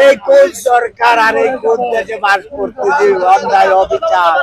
এই কোন সরকার আর এই কোন দেশে বাস করতেছে অন্যায় অবিচার।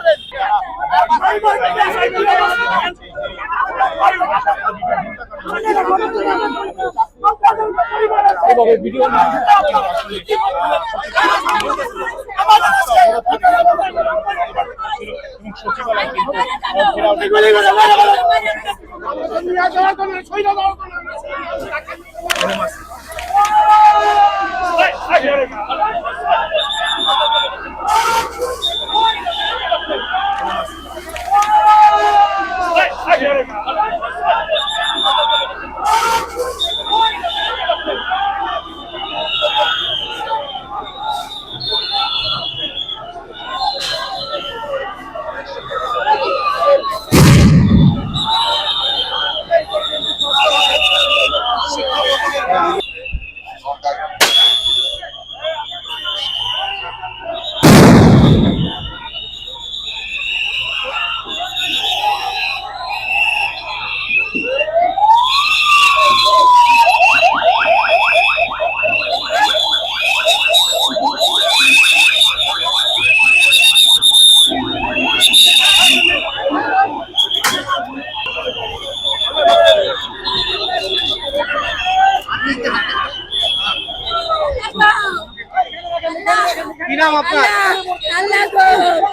কি নাম আপনার?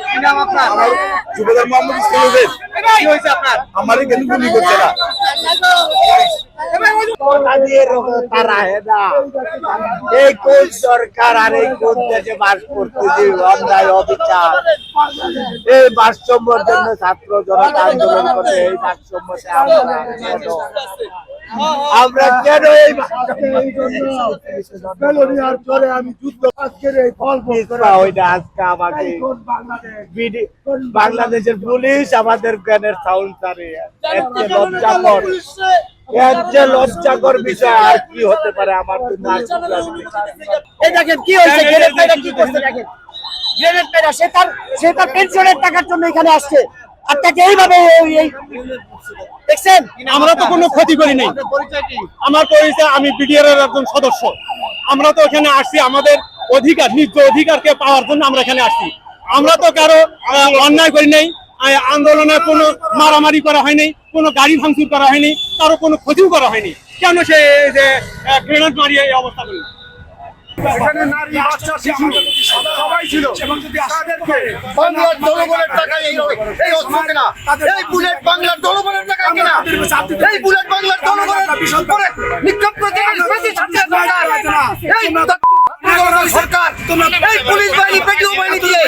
কি নাম আপনার? যুবদল মোহাম্মদ ইসলাম হোসেন। কি হয়েছে আপনার? আমারই কেন গুলি করছে না। আল্লাহ গো কথা দিয়ে রো- তারা হে না এই কোন সরকার আর এই কোন দেশে বাস করতেছে? অন্যায় অবিচার। এই ভারসাম্যের জন্য ছাত্র জনতা আন্দোলন করে এই ভারসাম্যতে আমরা আমরা কেন এই চলে আমি যুদ্ধ আজকের এই ফল হইনা আজকে আমাকে বাংলাদেশের পুলিশ আমাদের জ্ঞানের সাউন্ড ছাড়ে এর চেয়ে লজ্জাকর এর যে লজ্জাকর বিষয় আর কি হতে পারে আমার এই দেখেন কি হয়েছে? গ্রেনেড মেয়েরা কি করছে দেখেন। গ্রেনেড সে তার সে তার পেনশনের টাকার জন্য এখানে আসছে। আর তাকে এইভাবে এই- এই দেখছেন? আমরা তো কোনো ক্ষতি করি নাই। আমার পরিচয় আমি বিডিআর এর একজন সদস্য। আমরা তো এখানে আসছি আমাদের অধিকার নিজ অধিকারকে পাওয়ার জন্য আমরা এখানে আসছি। আমরা তো কারও অন্যায় করি নাই আন্দোলনে কোনো মারামারি করা হয়নি কোনো গাড়ি ভাঙচুর করা হয়নি কারও কোনো ক্ষতিও করা হয়নি। কেন সে যে গ্রেনেড মারিয়ে এই অবস্থা করল? এখানে নারী বাচ্চা শিশু সবাই ছিল। তাদেরকে বাংলার জনগণের টাকা এই এই অস্ত্র কেনা? এই বুলেট বাংলার জনগণের টাকা কেনা? এই বুলেট বাংলার জনগণের নিক্ষেপ করতে এই সরকার। এই পুলিশ বাহিনী পেটিও বাহিনী দিয়ে